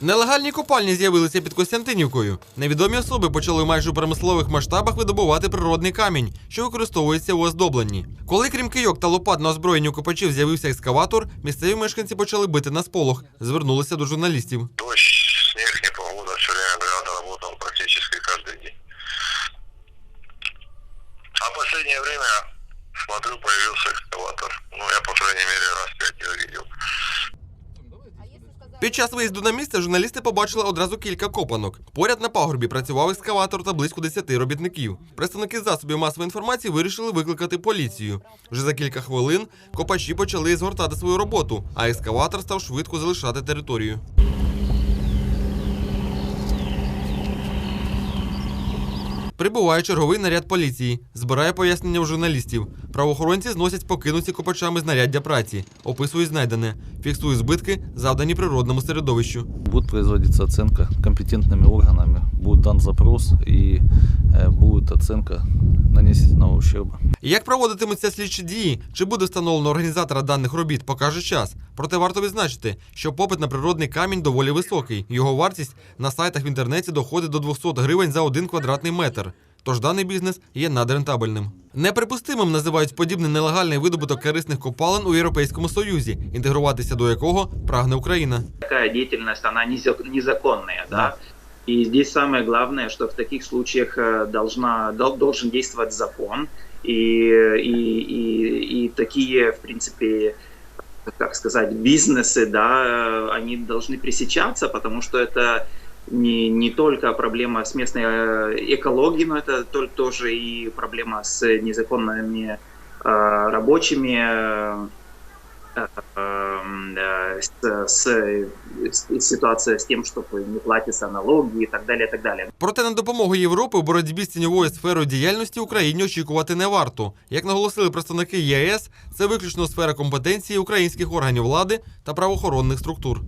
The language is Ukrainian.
Нелегальні копальні з'явилися під Костянтинівкою. Невідомі особи почали майже у промислових масштабах видобувати природний камінь, що використовується у оздобленні. Коли крім кийок та лопат на озброєнні копачів з'явився екскаватор, місцеві мешканці почали бити на сполох. Звернулися до журналістів. Дождь, снег, непогода, все время бригада работала практически каждый день. А в последнее время, смотрю, появился экскаватор. Ну, я, по крайней Під час виїзду на місце журналісти побачили одразу кілька копанок. Поряд на пагорбі працював екскаватор та близько 10 робітників. Представники засобів масової інформації вирішили викликати поліцію. Вже за кілька хвилин копачі почали згортати свою роботу, а екскаватор став швидко залишати територію. Прибуває черговий наряд поліції, збирає пояснення у журналістів. Правоохоронці зносять покинуті копачами знаряддя праці, описують знайдене, фіксують збитки, завдані природному середовищу. Буде производиться оценка компетентними органами, будет дан запрос и э, будет оценка нанесенного ущерба. Як проводитимуться слідчі дії, чи буде встановлено організатора даних робіт, покаже час. Проте варто відзначити, що попит на природний камінь доволі високий. Його вартість на сайтах в інтернеті доходить до 200 гривень за один квадратний метр. Тож даний бізнес є надрентабельним. Неприпустимим називають подібний нелегальний видобуток корисних копалин у Європейському Союзі, інтегруватися до якого прагне Україна. такая деятельность, она незак- незаконная, да. И здесь самое главное, что в таких случаях э, должна, дол- должен действовать закон, и, и, и, и такие, в принципе, как сказать, бизнесы, да, они должны пресечаться, потому что это не, не только проблема с местной э, экологией, но это тоже и проблема с незаконными э, рабочими, ситуация с тем, что не платятся налоги і так далі. и так далі. Проте на допомогу Європи в боротьбі з тіньовою сферою діяльності Україні очікувати не варто. Як наголосили представники ЄС, це виключно сфера компетенції українських органів влади та правоохоронних структур.